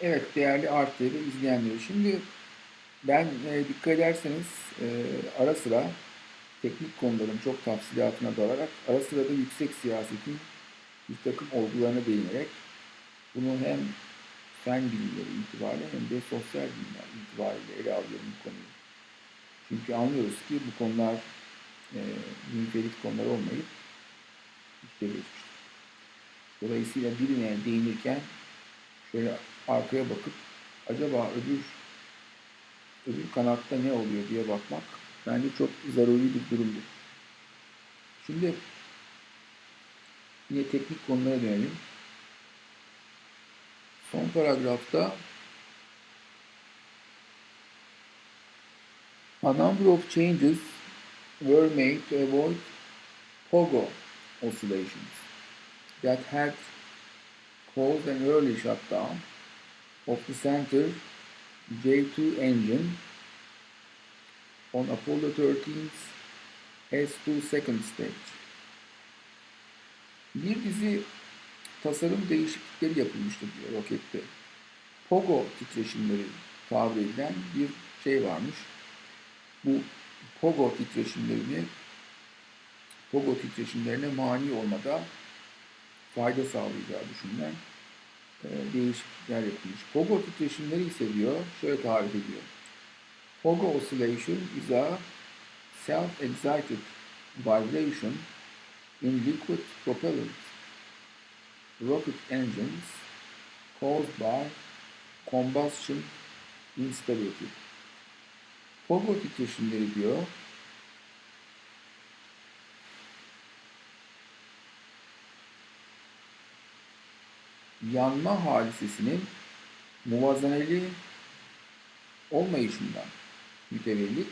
Evet değerli Art TV izleyenleri. Şimdi ben e, dikkat ederseniz e, ara sıra teknik konuların çok tafsilatına dalarak ara sıra da yüksek siyasetin bir takım olgularına değinerek bunu hem fen bilimleri itibariyle hem de sosyal bilimler itibariyle ele alıyorum bu konuyu. Çünkü anlıyoruz ki bu konular e, münferit konular olmayıp işte geçmiştir. Dolayısıyla birine değinirken şöyle arkaya bakıp acaba öbür öbür kanatta ne oluyor diye bakmak bence çok zaruri bir durumdur. Şimdi yine teknik konulara dönelim. Son paragrafta A number of changes were made to avoid pogo oscillations that had caused an early shutdown of the center J2 engine on Apollo 13's S2 second stage. Bir dizi tasarım değişiklikleri yapılmıştır diyor rokette. Pogo titreşimleri tabir edilen bir şey varmış. Bu pogo titreşimlerini pogo titreşimlerine mani olmada fayda sağlayacağı düşünülen değişiklikler yapılmış. Pogo titreşimleri ise diyor, şöyle tarif ediyor. Pogo oscillation is a self-excited vibration in liquid propellant rocket engines caused by combustion instability. Pogo titreşimleri diyor, yanma hadisesinin muvazaneli olmayışından mütevellit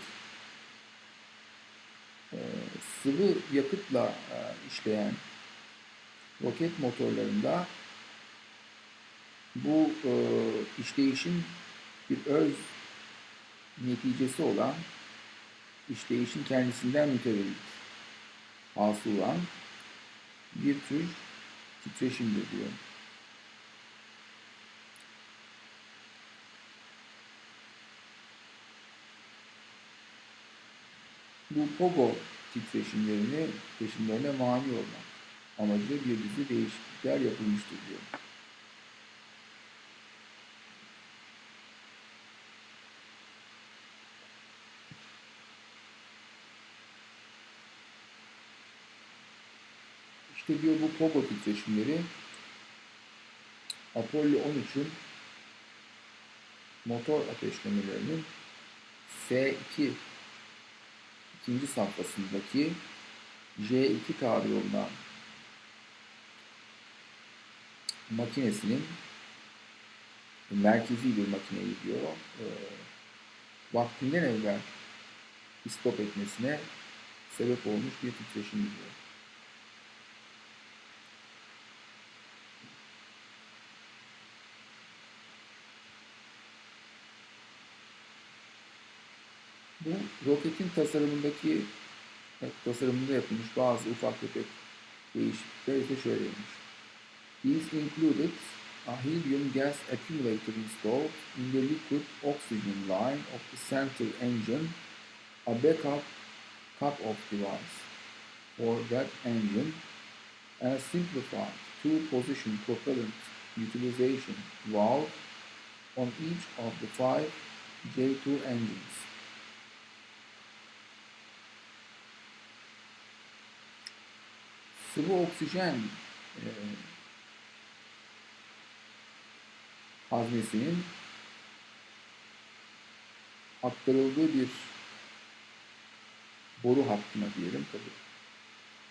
e, sıvı yakıtla e, işleyen roket motorlarında bu e, işleyişin bir öz neticesi olan işleyişin kendisinden mütevellit hasıl olan bir tür titreşimdir diyor. bu pogo titreşimlerini, titreşimlerine mani olmak amacıyla bir dizi değişiklikler yapılmıştır diyor. İşte diyor bu pogo titreşimleri Apollo 13'ün motor ateşlemelerinin S2 ikinci safhasındaki J2 tabir olunan makinesinin merkezi bir makineyi diyor. E, vaktinden evvel istop etmesine sebep olmuş bir titreşim diyor. Bu roketin tasarımındaki tasarımında yapılmış bazı ufak tefek değişiklikler ise şöyleymiş. These included a helium gas accumulator installed in the liquid oxygen line of the center engine, a backup cut-off device for that engine, and a simplified two-position propellant utilization valve on each of the five J2 engines. Sıvı oksijen e, haznesinin aktarıldığı bir boru hattına diyelim tabi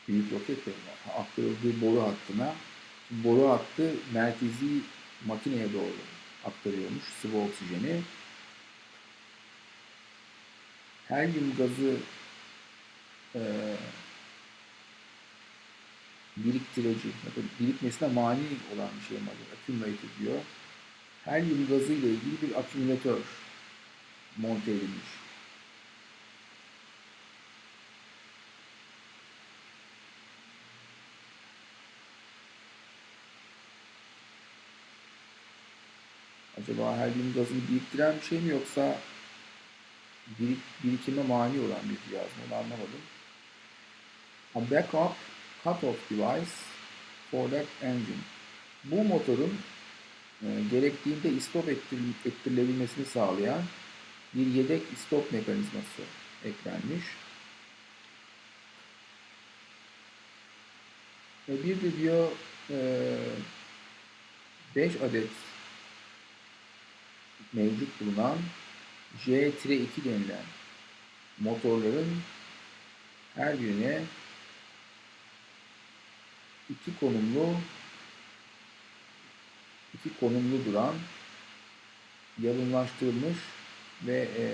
büyük roket aktarıldığı boru hattına boru hattı merkezi makineye doğru aktarıyormuş sıvı oksijeni. Helyum gazı e, biriktirici ya da birikmesine mani olan bir şey var. Accumulator diyor. Helyum gazı ile ilgili bir akümülatör monte edilmiş. Acaba helyum gazını biriktiren bir şey mi yoksa birik, birikime mani olan bir cihaz mı? Onu anlamadım. A backup cut-off device for that engine. Bu motorun e, gerektiğinde istop ettir, ettirilebilmesini sağlayan bir yedek istop mekanizması eklenmiş. Ve bir de diyor 5 adet mevcut bulunan J-2 denilen motorların her birine iki konumlu iki konumlu duran yalınlaştırılmış ve e,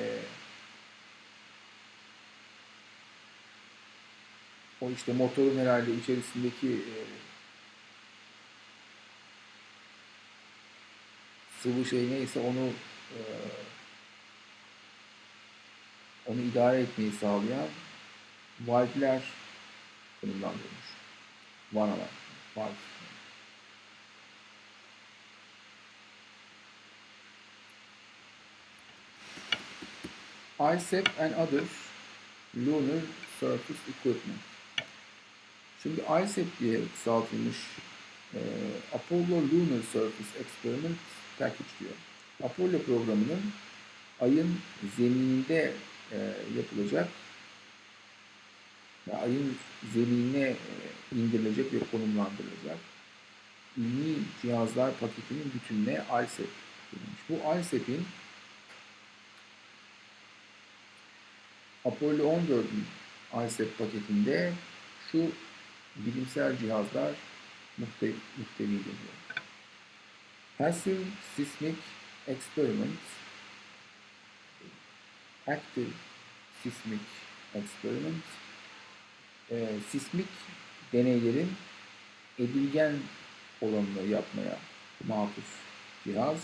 o işte motorun herhalde içerisindeki e, sıvı şey neyse onu e, onu idare etmeyi sağlayan valvler konumlandırılmış. Vanalar, valve. ICEP and other lunar surface equipment. Şimdi ICEP diye kısaltılmış e, Apollo Lunar Surface Experiment Package diyor. Apollo programının ayın zemininde e, yapılacak ve ayın zeminine e, indirilecek ve konumlandırılacak ilmi cihazlar paketinin bütününe ICEP denilmiş. Bu ICEP'in Apollo 14'ün ICEP paketinde şu bilimsel cihazlar muhte muhtevi deniyor. Passive Seismic Experiment Active Seismic Experiment e, sismik deneylerin edilgen olanını yapmaya matuf cihaz.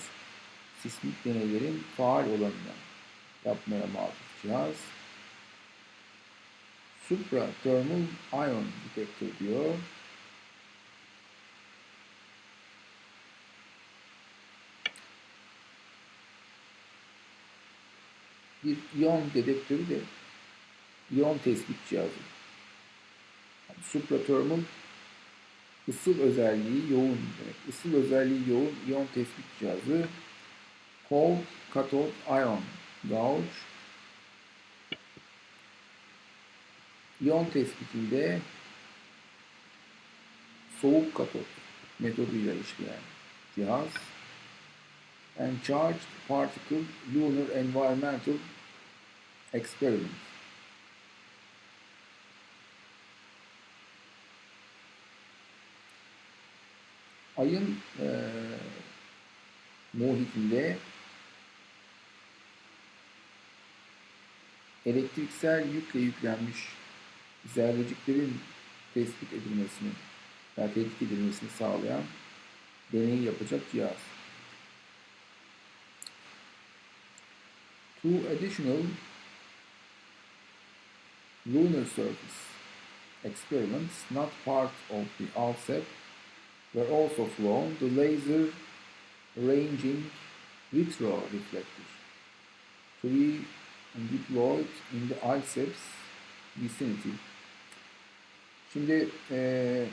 Sismik deneylerin faal olanını yapmaya matuf cihaz. Supra Thermal Ion Detector diyor. Bir iyon dedektörü de iyon tespit cihazı. Yani suprathermal ısıl özelliği yoğun. Demek. Isıl özelliği yoğun iyon tespit cihazı. Cold Cathode Ion Gauge iyon tespitinde soğuk katot metoduyla işleyen cihaz. And Charged Particle Lunar Environmental Experiment ayın e, muhitinde elektriksel yükle yüklenmiş zerreciklerin tespit edilmesini veya tetkik edilmesini sağlayan deney yapacak cihaz. Two additional lunar surface experiments not part of the ALSEP were also flown the laser ranging retroreflector to be deployed in the ICEP's vicinity. Şimdi eee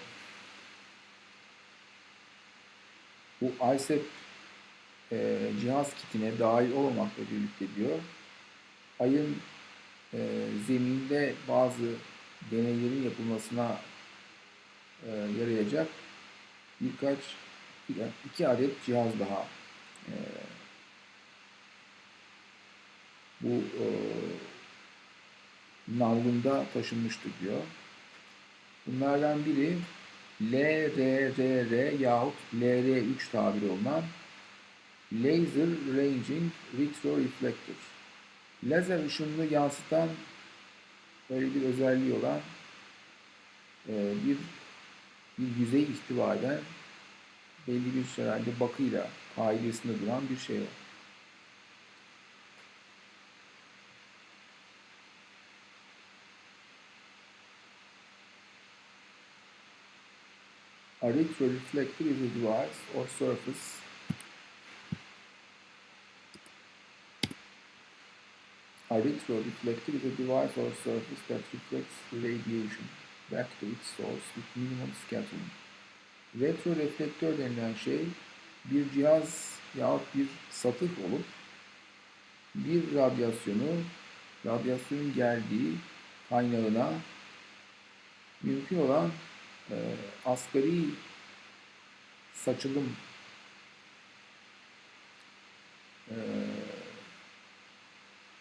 bu ICEP eee, cihaz kitine dahil olmamakla birlikte diyor, ayın eee, zeminde bazı deneylerin yapılmasına eee, yarayacak birkaç iki adet cihaz daha eee, bu eee nalbunda taşınmıştır diyor. Bunlardan biri LRRR yahut LR3 tabiri olunan Laser Ranging Retroreflector. Lazer ışınını yansıtan böyle bir özelliği olan e, bir bir yüzey ihtiva eden belli bir sürelerde bakıyla ailesinde duran bir şey var. A retro reflector is a device or surface A retro reflector is a device or surface that reflects radiation back to source with minimum scattering. Retroreflektör denilen şey bir cihaz yahut bir satıh olup bir radyasyonu radyasyonun geldiği kaynağına mümkün olan e, asgari saçılım e,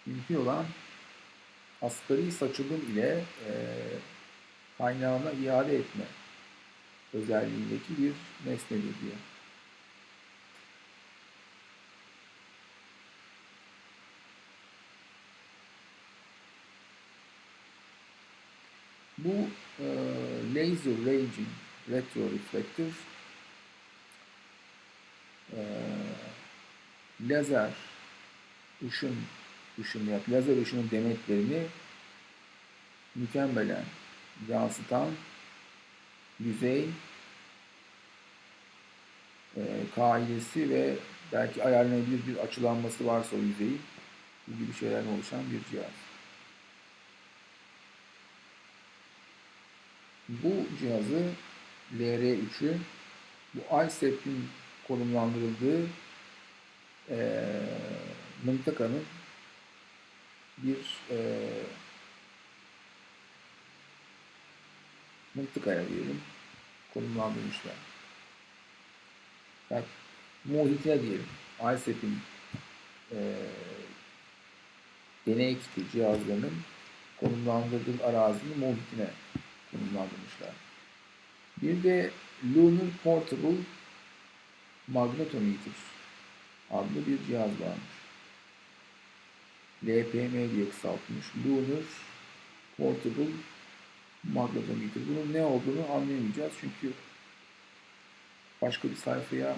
mümkün olan asgari saçılım ile e, kaynağına iade etme özelliğindeki bir nesnedir diyor. Bu e, laser ranging retroreflector e, lazer ışın ışın yap lazer ışının demetlerini mükemmelen yansıtan yüzey e, kaidesi ve belki ayarlanabilir bir açılanması varsa o yüzeyin bu gibi şeylerden oluşan bir cihaz. Bu cihazı LR3'ü bu ICEP'in konumlandırıldığı e, mıntakanın bir e, mıntıkaya diyelim konumlandırmışlar. Yani muhitine diyelim. ICEP'in e, deney kiti cihazlarının konumlandırdığı arazinin muhitine konumlandırmışlar. Bir de Lunar Portable Magnetometer adlı bir cihaz varmış. LPM diye kısaltılmış. Lunar Portable Magnetometer. Bunun ne olduğunu anlayamayacağız çünkü başka bir sayfaya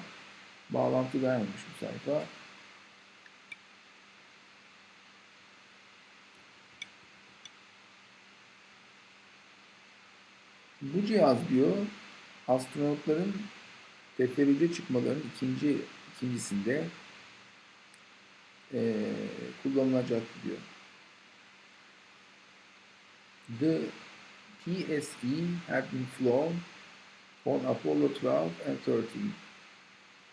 bağlantı vermemiş bu sayfa. Bu cihaz diyor astronotların teferruate çıkmalarının ikinci ikincisinde e, kullanılacak diyor. The PSE had been flown on Apollo 12 and 13.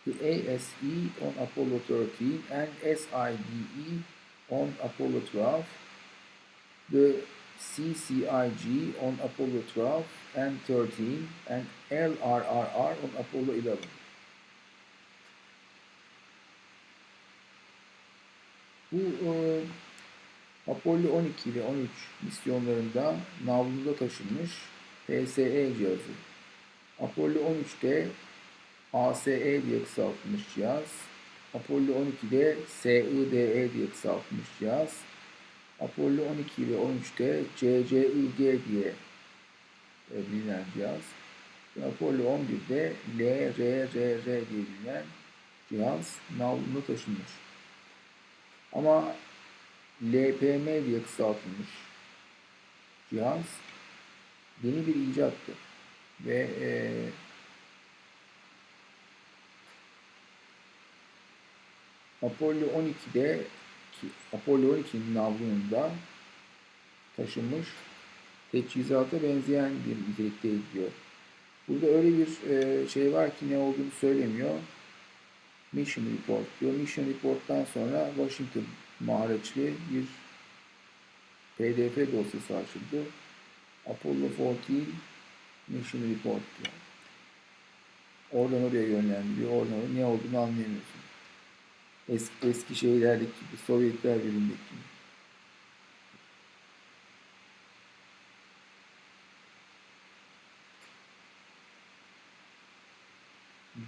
The ASE on Apollo 13 and SIDE on Apollo 12. The CCIG on Apollo 12 and 13 and LRRR on Apollo 11. Bu uh, e, Apollo 12 ve 13 misyonlarında navlunda taşınmış PSE cihazı. Apollo 13'te ASE diye kısaltılmış cihaz. Apollo 12'de SIDE diye kısaltılmış cihaz. Apollo 12 ve 13'te CCIG diye e, bilinen cihaz. Ve Apollo 11'de LRRR diye bilinen cihaz navlunda taşınmış. Ama LPM diye kısaltılmış cihaz yeni bir icattı. Ve e, Apollo 12'de ki Apollo 12'nin navlununda taşınmış teçhizata benzeyen bir nitelikte diyor. Burada öyle bir e, şey var ki ne olduğunu söylemiyor. Mission Report diyor. Mission Report'tan sonra Washington mahreçli bir PDF dosyası açıldı. Apollo 14 Mission Report diyor. Oradan oraya yönlendiriyor. Oradan ne olduğunu anlayamıyorsun. Eski, eski şeylerdeki gibi, Sovyetler Birliği'ndeki gibi.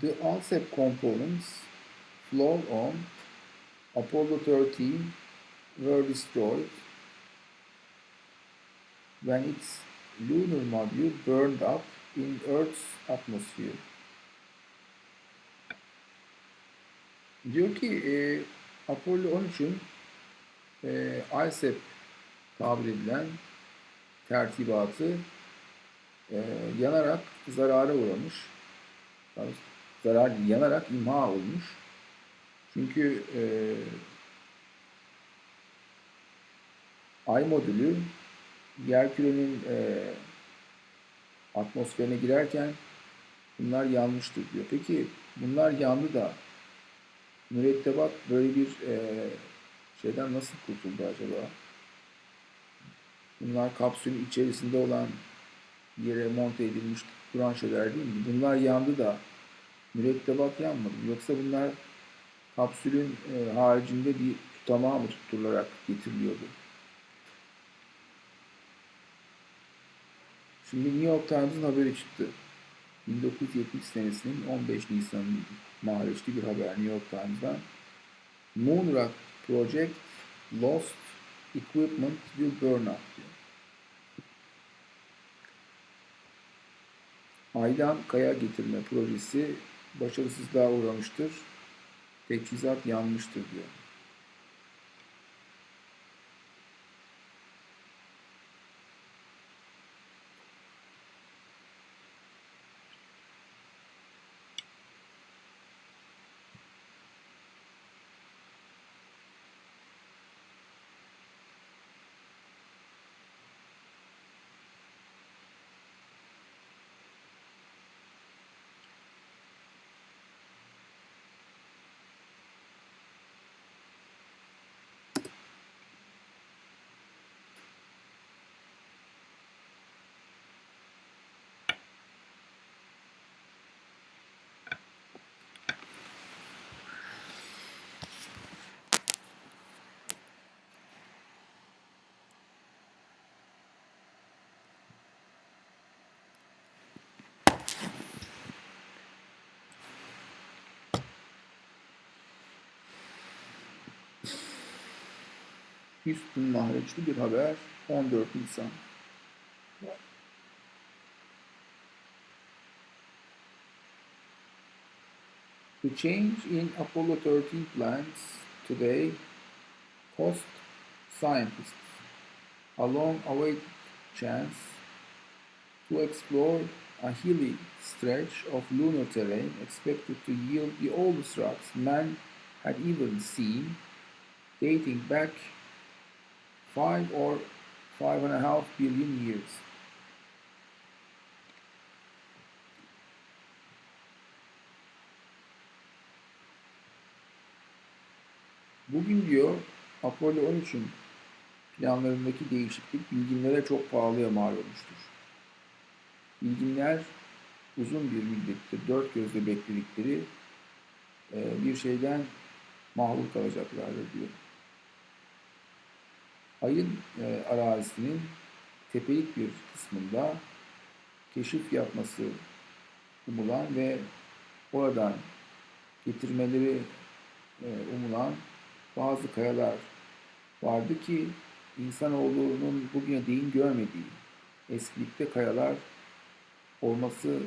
The ALSEP components flown on Apollo 13 were destroyed when its lunar module burned up in Earth's atmosphere. Diyor ki e, Apollo 13'ün e, ICEP tabir edilen tertibatı e, yanarak zarara uğramış. Yani zarar yanarak imha olmuş. Çünkü e, Ay modülü yerkürenin e, atmosferine girerken bunlar yanmıştır diyor. Peki bunlar yandı da mürettebat böyle bir e, şeyden nasıl kurtuldu acaba? Bunlar kapsülün içerisinde olan yere monte edilmiş duran şeyler değil mi? Bunlar yandı da mürettebat yanmadı. Yoksa bunlar kapsülün e, haricinde bir tutamağa mı tutturularak getiriliyordu? Şimdi New York Times'ın haberi çıktı. 1970 senesinin 15 Nisan mahreçli bir haber New York Times'dan. Moon Rock Project Lost Equipment Will Burn Up diyor. Aydan kaya getirme projesi başarısızlığa uğramıştır. Teçhizat yanmıştır diyor. Houston mahreçli bir haber 14 Nisan. The change in Apollo 13 plans today cost scientists a long-awaited chance to explore a hilly stretch of lunar terrain expected to yield the oldest rocks man had even seen, dating back five or five and a half billion years. Bugün diyor Apollo 13'ün planlarındaki değişiklik bilginlere çok pahalıya mal olmuştur. Bilginler uzun bir müddettir dört gözle bekledikleri e, bir şeyden mahrum kalacaklardır diyor. Ayın e, arazisinin tepelik bir kısmında keşif yapması umulan ve oradan getirmeleri e, umulan bazı kayalar vardı ki insanoğlunun bugüne değin görmediği eskilikte kayalar olması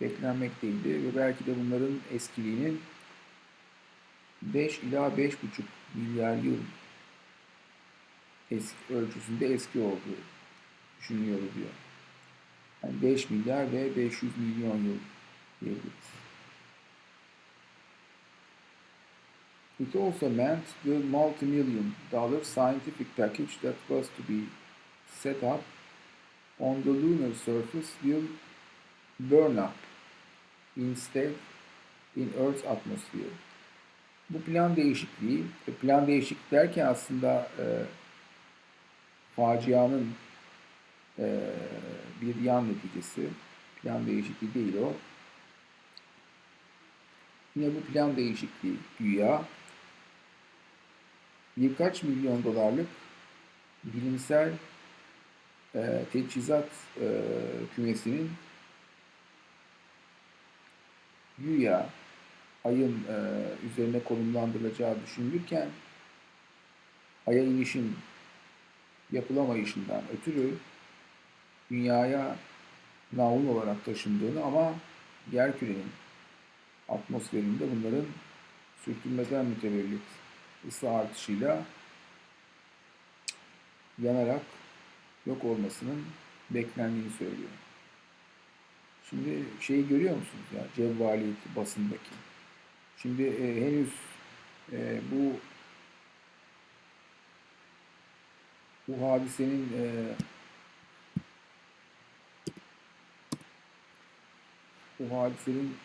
beklenmekteydi ve belki de bunların eskiliğinin 5 ila 5,5 milyar yıl eski ölçüsünde eski olduğu düşünülüyor diyor. Yani 5 milyar ve 500 milyon yıl diyebiliriz. It also meant the multi-million dollar scientific package that was to be set up on the lunar surface will burn up instead in Earth's atmosphere. Bu plan değişikliği, e, plan değişiklik derken aslında e, facianın e, bir yan neticesi. Plan değişikliği değil o. Yine bu plan değişikliği güya birkaç milyon dolarlık bilimsel e, teçhizat e, kümesinin güya ayın e, üzerine konumlandırılacağı düşünülürken aya inişin yapılamayışından ötürü dünyaya naul olarak taşındığını ama yerkürenin atmosferinde bunların sürtünmeden mütevellit ısı artışıyla yanarak yok olmasının beklendiğini söylüyor. Şimdi şeyi görüyor musunuz ya cevvaliyeti basındaki. Şimdi e, henüz e, bu bu hadisenin e, bu hadisenin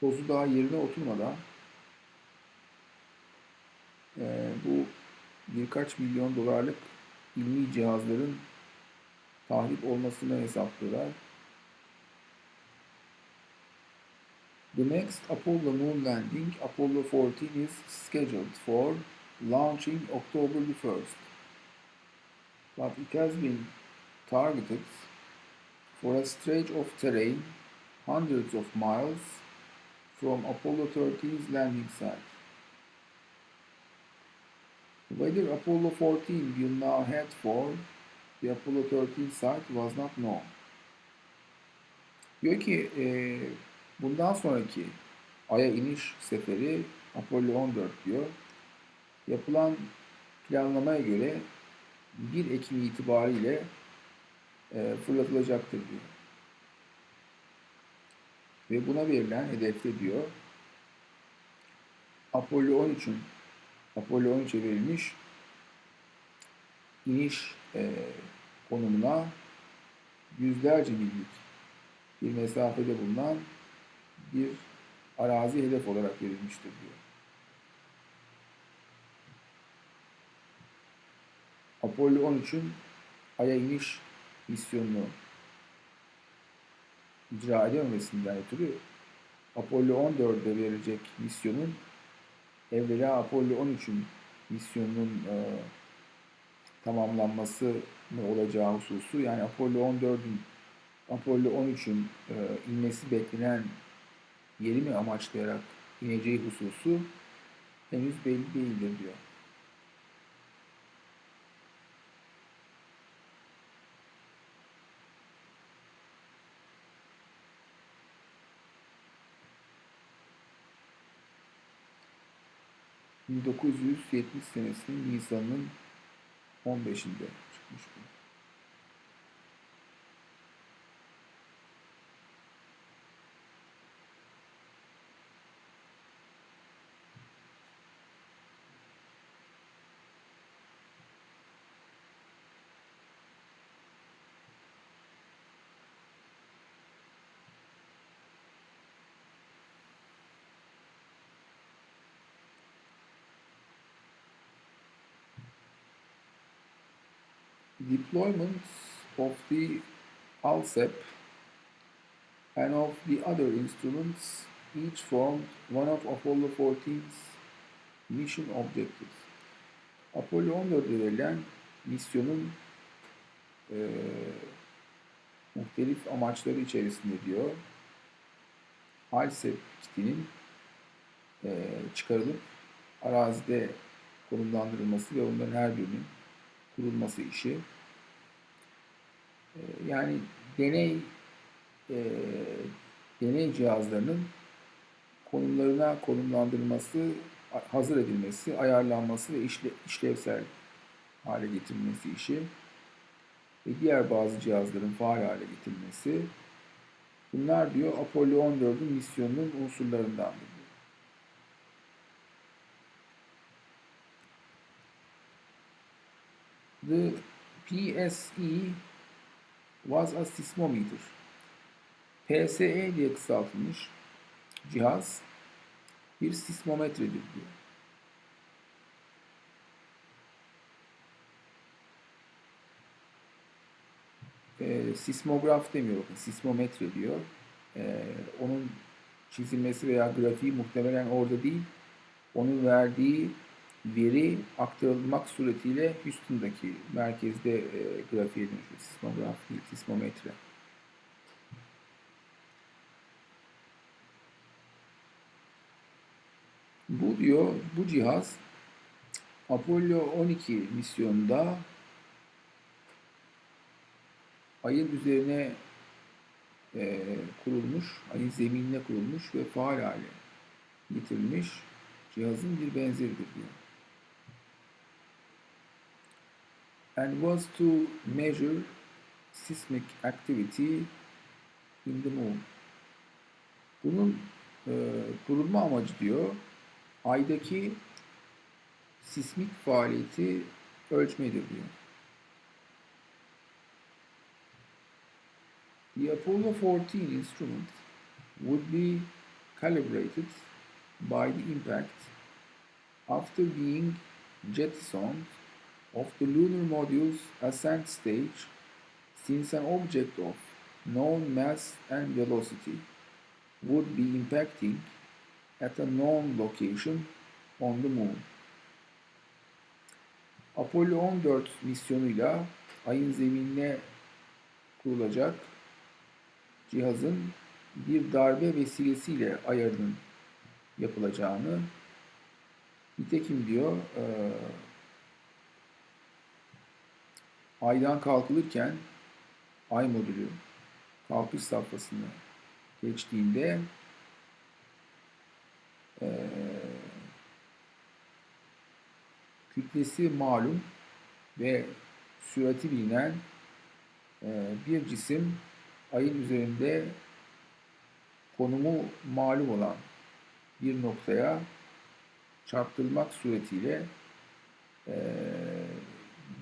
tozu daha yerine oturmadan e, bu birkaç milyon dolarlık ilmi cihazların tahrip olmasını hesaplıyorlar. The next Apollo moon landing, Apollo 14, is scheduled for launching October the 1st. But it has been targeted for a stretch of terrain hundreds of miles from Apollo 13's landing site. Whether Apollo 14 will now head for the Apollo 13 site was not known. Diyor ki e, bundan sonraki Ay'a iniş seferi Apollo 14 diyor. Yapılan planlamaya göre 1 Ekim itibariyle e, fırlatılacaktır diyor. Ve buna verilen hedefte diyor Apollo 13'ün Apollo 13'e verilmiş iniş e, konumuna yüzlerce millik bir mesafede bulunan bir arazi hedef olarak verilmiştir diyor. Apollo 13'ün Ay'a iniş misyonunu icra edememesinden ötürü Apollo 14'e verilecek misyonun evvela Apollo 13'ün misyonunun e, tamamlanması mı olacağı hususu yani Apollo 14'ün Apollo 13'ün e, inmesi beklenen yeri mi amaçlayarak ineceği hususu henüz belli değildir diyor. ...1970 senesinin Nisan'ın 15'inde çıkmış bu. Deployment of the ALSEP and of the other instruments each formed one of Apollo 14's mission objectives. Apollo 14'e verilen misyonun eee muhtelif amaçları içerisinde diyor. ALSEP kitinin eee, çıkarılıp arazide konumlandırılması ve onların her birinin kurulması işi. Yani deney e, deney cihazlarının konumlarına konumlandırılması, hazır edilmesi, ayarlanması ve işle, işlevsel hale getirilmesi işi ve diğer bazı cihazların faal hale getirilmesi. Bunlar diyor Apollo 14'ün misyonunun unsurlarındandır. diyor. The PSE was a seismometer. PSE diye kısaltılmış cihaz bir sismometredir diyor. E, sismograf demiyor bakın sismometre diyor. E, onun çizilmesi veya grafiği muhtemelen orada değil. Onun verdiği veri aktarılmak suretiyle Houston'daki merkezde e, grafiğe dönüşüyor. Sismograf sismometre. Bu diyor, bu cihaz Apollo 12 misyonunda Ay'ın üzerine e, kurulmuş, Ay'ın zeminine kurulmuş ve faal hale getirilmiş cihazın bir benzeridir diyor. And was to measure seismic activity in the moon. Bunun e, kurulma amacı diyor aydaki sismik faaliyeti ölçmedir diyor. The Apollo 14 instrument would be calibrated by the impact after being jettisoned of the lunar module's ascent stage since an object of known mass and velocity would be impacting at a known location on the moon. Apollo 14 misyonuyla ayın zeminine kurulacak cihazın bir darbe vesilesiyle ayarının yapılacağını nitekim diyor eee, aydan kalkılırken ay modülü kalkış safhasını geçtiğinde eee, kütlesi malum ve sürati bilinen eee, bir cisim ayın üzerinde konumu malum olan bir noktaya çarptırmak suretiyle eee,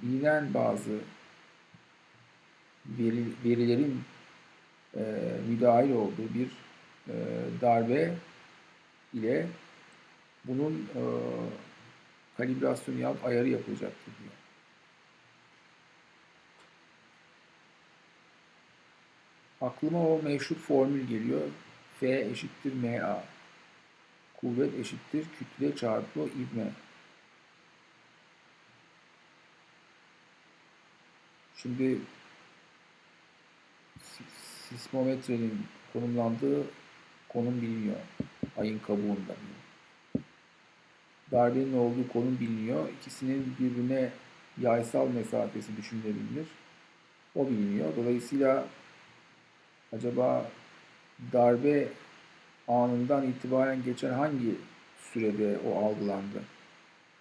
bilinen bazı veri, verilerin eee, müdahil olduğu bir eee, darbe ile bunun eee kalibrasyonu yap, ayarı yapılacaktır diyor. Aklıma o meşhur formül geliyor. F eşittir ma. Kuvvet eşittir kütle çarpı ivme. Şimdi si- sismometrenin konumlandığı konum biliniyor. Ayın kabuğunda. Darbenin olduğu konum biliniyor. İkisinin birbirine yaysal mesafesi düşünülebilir. O biliniyor. Dolayısıyla acaba darbe anından itibaren geçen hangi sürede o algılandı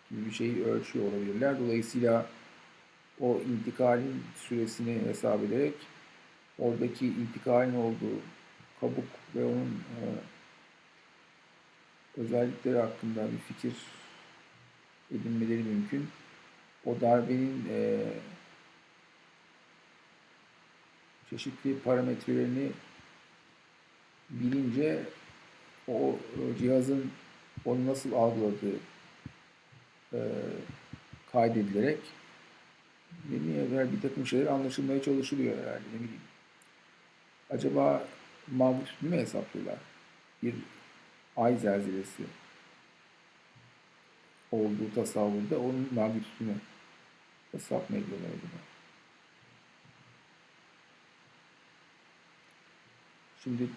gibi bir şeyi ölçüyor olabilirler. Dolayısıyla o intikalin süresini hesap ederek oradaki intikalin olduğu kabuk ve onun e, özellikleri hakkında bir fikir edinmeleri mümkün. O darbenin e, çeşitli parametrelerini bilince o e, cihazın onu nasıl algıladığı e, kaydedilerek dediğim evvel bir takım şeyler anlaşılmaya çalışılıyor herhalde ne bileyim. Acaba magnitüdünü mü hesaplıyorlar? Bir ay zelzelesi olduğu tasavvurda onun magnitüdünü hesap mı ediyorlar acaba? Şimdi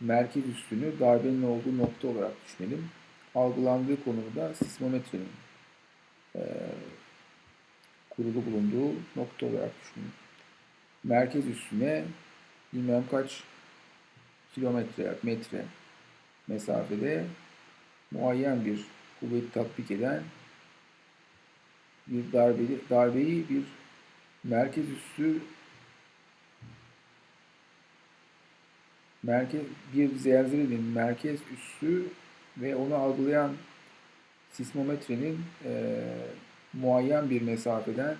merkez üstünü darbenin olduğu nokta olarak düşünelim. Algılandığı konumu da sismometrenin kurulu bulunduğu nokta olarak düşünün. Merkez üstüne bilmem kaç kilometre, metre mesafede muayyen bir kuvvet tatbik eden bir darbeli, darbeyi bir merkez üssü merkez bir zelzelenin merkez üssü ve onu algılayan sismometrenin eee, muayyen bir mesafeden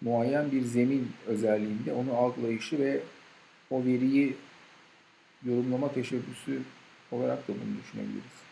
muayyen bir zemin özelliğinde onu algılayışı ve o veriyi yorumlama teşebbüsü olarak da bunu düşünebiliriz.